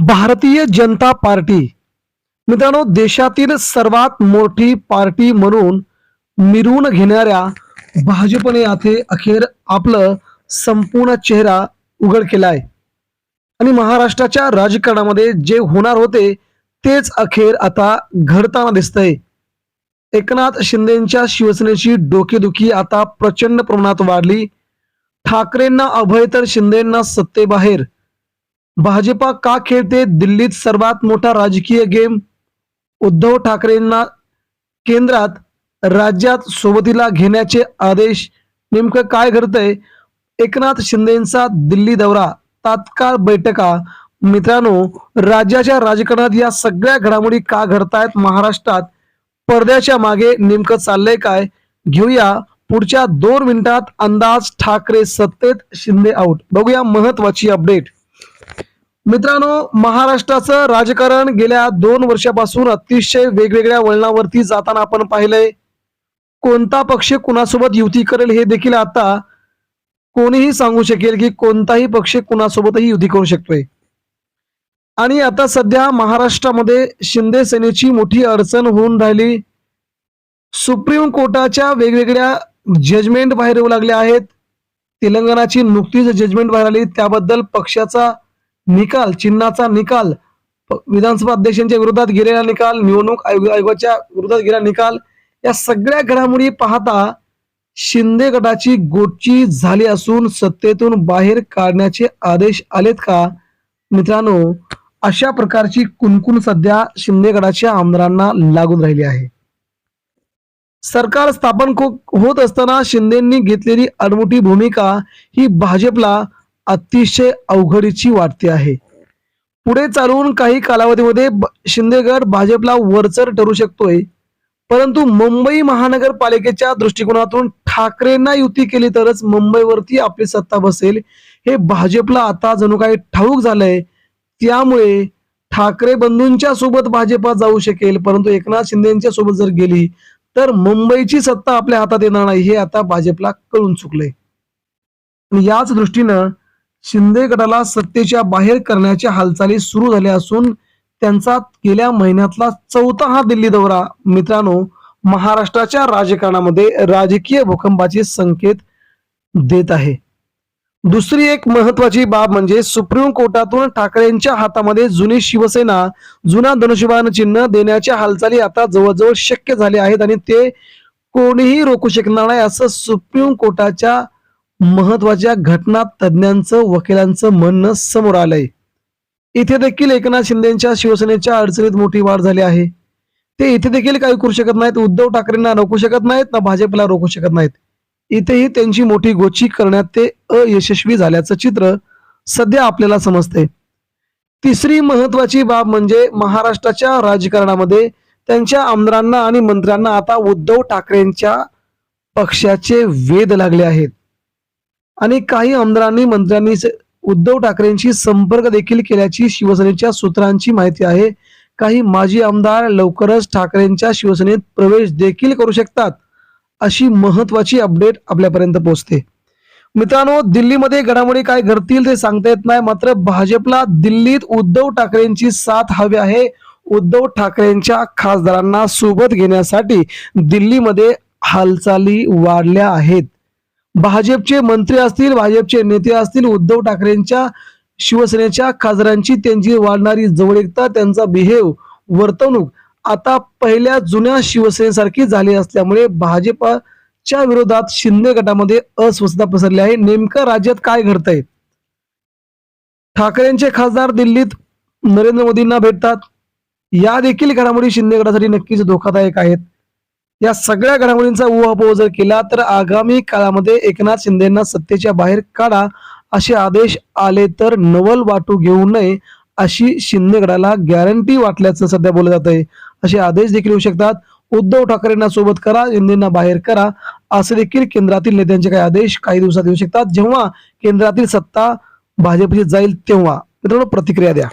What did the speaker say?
Bharatiya Janata party. मित्रांनो देशातील सर्वात मोठी पार्टी म्हणून मिरवून घेणाऱ्या भाजपने आता अखेर आपलं संपूर्ण चेहरा उघड केला आहे आणि महाराष्ट्राच्या राजकारणामध्ये जे होणार होते तेच अखेर आता घडताना दिसतंय. एकनाथ शिंदेच्या शिवसेनेची डोकेदुखी आता प्रचंड प्रमाणात वाढली. ठाकरेंना अभय तर शिंदेंना सत्तेबाहेर. भाजपा का खेळते? दिल्लीत सर्वात मोठा राजकीय गेम उद्धव ठाकरेंना केंद्रात राज्यात सोबतीला घेण्याचे आदेश नेमकं काय घडतंय? एकनाथ शिंदेचा दिल्ली दौरा तात्काळ बैठका. मित्रांनो राज्याच्या राजकारणात या सगळ्या घडामोडी का घडतायत महाराष्ट्रात? पडद्याच्या मागे नेमकं चाललंय काय? घेऊया पुढच्या दोन मिनिटात अंदाज ठाकरे सत्तेत शिंदे आउट बघूया महत्वाची अपडेट मित्रांनो महाराष्ट्राचं राजकारण गेल्या दोन वर्षापासून अतिशय वेगवेगळ्या वळणावरती जाताना आपण पाहिलंय. कोणता पक्ष कुणासोबत युती करेल हे देखील आता कोणीही सांगू शकेल की कोणताही पक्ष कुणासोबतही युती करू शकतोय. आणि आता सध्या महाराष्ट्रामध्ये शिंदे सेनेची मोठी अडचण होऊन राहिली. सुप्रीम कोर्टाच्या वेगवेगळ्या जजमेंट बाहेर येऊ लागल्या आहेत. तेलंगणाची नुकतीच जजमेंट बाहेर आली. त्याबद्दल पक्षाचा निकाल चिन्हाचा निकाल विधानसभा अध्यक्षांच्या विरोधात गेलेला निकाल निवडणूक आयोगाच्या विरोधात गेलेला निकाल या सगळ्या घडामोडी पाहता शिंदे गटाची गोटची झाली असून सत्तेतून बाहेर काढण्याचे आदेश आलेत का? मित्रांनो अशा प्रकारची कुणकुण सध्या शिंदे गटाच्या आमदारांना लागून राहिली आहे. सरकार स्थापन होत असताना शिंदेंनी घेतलेली अडमुठी भूमिका ही भाजपला अतिशय अवघडीची वाटते आहे. पुढे चालून काही कालावधीमध्ये शिंदेगड भाजपला वरचर ठरू शकतोय. परंतु मुंबई महानगरपालिकेच्या दृष्टिकोनातून ठाकरेंना युती केली तरच मुंबईवरती आपली सत्ता बसेल. हे भाजपला आता जणू काही ठाऊक झालंय. त्यामुळे ठाकरे बंधूंच्या सोबत भाजपा जाऊ शकेल परंतु एकनाथ शिंदेच्या सोबत जर गेली तर मुंबईची सत्ता आपल्या हातात येणार नाही हे आता भाजपला कळून चुकलंय. याच दृष्टीनं शिंदे गटाला सत्तेच्या बाहेर करण्याच्या हालचाली सुरू झाल्या असून त्यांचा गेल्या महिन्यातला चौथा हा दिल्ली दौरा. मित्रांनो महाराष्ट्राच्या राजकारणामध्ये राजकीय भूकंपाचे संकेत देत आहे. दुसरी एक महत्वाची बाब म्हणजे सुप्रीम कोर्टातून ठाकरेंच्या हातामध्ये जुनी शिवसेना जुना धनुष्यबाण चिन्ह देण्याच्या हालचाली आता जवळजवळ शक्य झाले आहेत आणि ते कोणीही रोखू शकणार नाही असं सुप्रीम कोर्टाच्या महत्त्वाच्या घटना तज्ज्ञांचं वकिलांचं म्हणणं समोर आलंय. इथे देखील एकनाथ शिंदेच्या शिवसेनेच्या अडचणीत मोठी वाढ झाली आहे. ते इथे देखील काही करू शकत नाहीत उद्धव ठाकरेंना रोखू शकत नाहीत ना भाजपला रोखू शकत नाहीत. इथेही त्यांची मोठी गोची करण्यात ते अयशस्वी झाल्याचं चित्र सध्या आपल्याला समजते तिसरी महत्वाची बाब म्हणजे महाराष्ट्राच्या राजकारणामध्ये त्यांच्या आमदारांना आणि मंत्र्यांना आता उद्धव ठाकरेंच्या पक्षाचे वेध लागले आहेत. आणि काही आमदारांनी मंत्र्यांनी स- उद्धव ठाकरेंशी संपर्क देखील केल्याची शिवसेनेच्या सूत्रांची माहिती आहे. काही माजी आमदार लवकरच ठाकरेंच्या शिवसेनेत प्रवेश देखील करू शकतात अशी महत्वाची अपडेट आपल्यापर्यंत पोहोचते. मित्रांनो दिल्लीमध्ये घडामोडी काय घडतील ते सांगता येत नाही मात्र भाजपला दिल्लीत उद्धव ठाकरेंची साथ हवी आहे. उद्धव ठाकरेंच्या खासदारांना सोबत घेण्यासाठी दिल्लीमध्ये हालचाली वाढल्या आहेत. भाजपचे मंत्री असतील भाजपचे नेते असतील उद्धव ठाकरेंच्या शिवसेनेच्या खासदारांची त्यांची वाढणारी जवळीकता त्यांचा बिहेव वर्तवणूक आता पहिल्या जुन्या शिवसेनेसारखी झाली असल्यामुळे भाजपच्या विरोधात शिंदे गटामध्ये अस्वस्थता पसरली आहे. नेमकं राज्यात काय घडतंय? ठाकरेंचे खासदार दिल्लीत नरेंद्र मोदींना भेटतात. या देखील घडामोडी शिंदे गटासाठी नक्कीच धोकादायक आहेत. या सगळ्या घडामोडींचा उहापोह जर केला तर आगामी काळामध्ये एकनाथ शिंदेना सत्तेच्या बाहेर काढा असे आदेश आले तर नवल वाटू घेऊ नये अशी शिंदेगडाला गॅरंटी वाटल्याचं सध्या बोललं जात आहे असे आदेश देखील येऊ शकतात. उद्धव ठाकरेंना सोबत करा शिंदेना बाहेर करा असे देखील केंद्रातील नेत्यांचे काही आदेश काही दिवसात येऊ शकतात. जेव्हा केंद्रातील सत्ता भाजपची जाईल तेव्हा. मित्रांनो प्रतिक्रिया द्या.